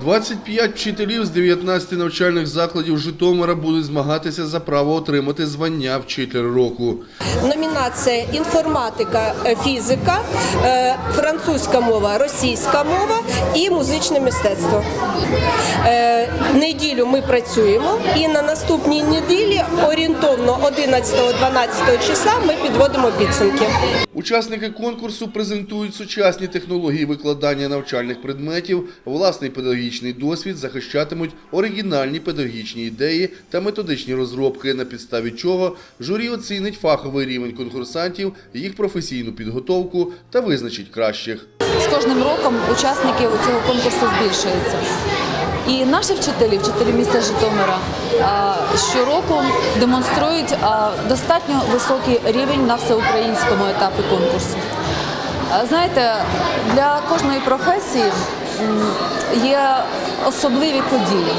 25 вчителів з 19 навчальних закладів Житомира будуть змагатися за право отримати звання вчитель року. Номінація інформатика, е, фізика, е, французька мова, російська мова і музичне мистецтво. Е, Неділю ми працюємо і на наступній неділі орієнтовно 11-12 числа ми підводимо підсумки. Учасники конкурсу презентують сучасні технології викладання навчальних предметів, власний педагогічний досвід, захищатимуть оригінальні педагогічні ідеї та методичні розробки, на підставі чого журі оцінить фаховий рівень конкурсантів, їх професійну підготовку та визначить кращих. З кожним роком учасників цього конкурсу збільшується. І наші вчителі, вчителі міста Житомира, щороку демонструють достатньо високий рівень на всеукраїнському етапі конкурсу. Знаєте, для кожної професії є особливі події.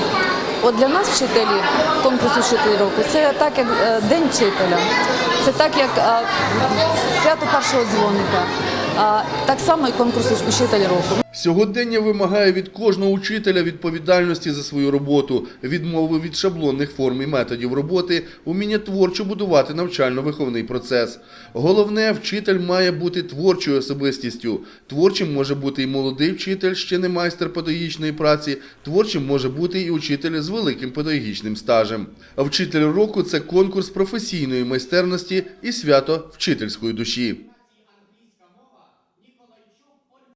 От для нас, вчителі, конкурс «Вчитель року, це так як е, День вчителя, це так як свято першого дзвоника, так само і конкурс «Учитель року. Сьогодення вимагає від кожного учителя відповідальності за свою роботу, відмови від шаблонних форм і методів роботи, уміння творчо будувати навчально-виховний процес. Головне, вчитель має бути творчою особистістю. Творчим може бути і молодий вчитель, ще не майстер педагогічної праці. Творчим може бути і учитель з великим педагогічним стажем. Вчитель року це конкурс професійної майстерності і свято вчительської душі.